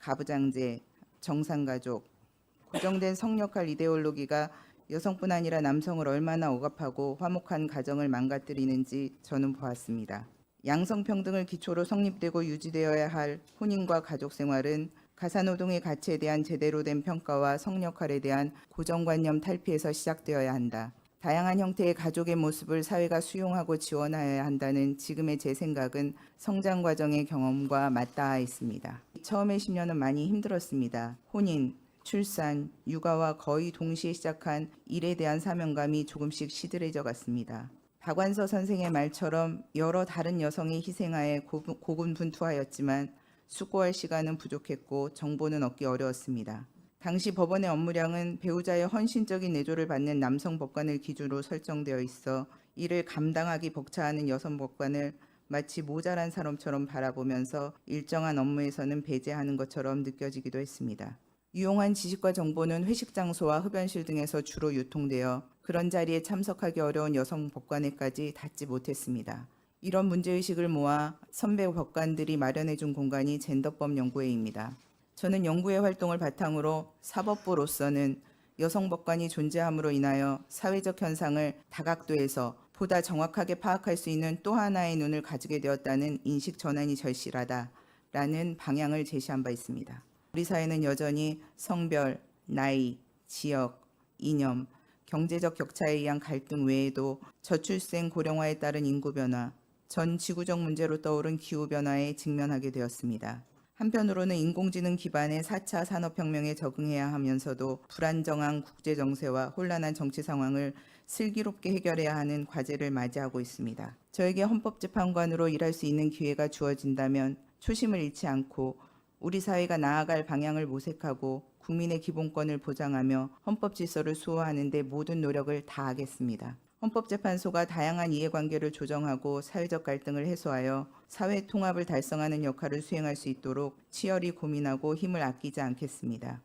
가부장제, 정상가족, 고정된 성역할 이데올로기가 여성뿐 아니라 남성을 얼마나 억압하고 화목한 가정을 망가뜨리는지 저는 보았습니다. 양성평등을 기초로 성립되고 유지되어야 할 혼인과 가족 생활은 가사노동의 가치에 대한 제대로 된 평가와 성역할에 대한 고정관념 탈피에서 시작되어야 한다. 다양한 형태의 가족의 모습을 사회가 수용하고 지원하여야 한다는 지금의 제 생각은 성장 과정의 경험과 맞닿아 있습니다. 처음의 10년은 많이 힘들었습니다. 혼인, 출산, 육아와 거의 동시에 시작한 일에 대한 사명감이 조금씩 시들해져 갔습니다. 박완서 선생의 말처럼 여러 다른 여성의 희생하에 고- 고군분투하였지만 숙고할 시간은 부족했고 정보는 얻기 어려웠습니다. 당시 법원의 업무량은 배우자의 헌신적인 내조를 받는 남성 법관을 기준으로 설정되어 있어 이를 감당하기 벅차하는 여성 법관을 마치 모자란 사람처럼 바라보면서 일정한 업무에서는 배제하는 것처럼 느껴지기도 했습니다. 유용한 지식과 정보는 회식 장소와 흡연실 등에서 주로 유통되어 그런 자리에 참석하기 어려운 여성 법관에까지 닿지 못했습니다. 이런 문제의식을 모아 선배 법관들이 마련해준 공간이 젠더법 연구회입니다. 저는 연구회 활동을 바탕으로 사법부로서는 여성 법관이 존재함으로 인하여 사회적 현상을 다각도에서 보다 정확하게 파악할 수 있는 또 하나의 눈을 가지게 되었다는 인식 전환이 절실하다 라는 방향을 제시한 바 있습니다. 우리 사회는 여전히 성별, 나이, 지역, 이념, 경제적 격차에 의한 갈등 외에도 저출생 고령화에 따른 인구 변화, 전 지구적 문제로 떠오른 기후 변화에 직면하게 되었습니다. 한편으로는 인공지능 기반의 4차 산업혁명에 적응해야 하면서도 불안정한 국제 정세와 혼란한 정치 상황을 슬기롭게 해결해야 하는 과제를 맞이하고 있습니다. 저에게 헌법재판관으로 일할 수 있는 기회가 주어진다면 초심을 잃지 않고 우리 사회가 나아갈 방향을 모색하고 국민의 기본권을 보장하며 헌법 질서를 수호하는 데 모든 노력을 다하겠습니다. 헌법재판소가 다양한 이해관계를 조정하고 사회적 갈등을 해소하여 사회 통합을 달성하는 역할을 수행할 수 있도록 치열히 고민하고 힘을 아끼지 않겠습니다.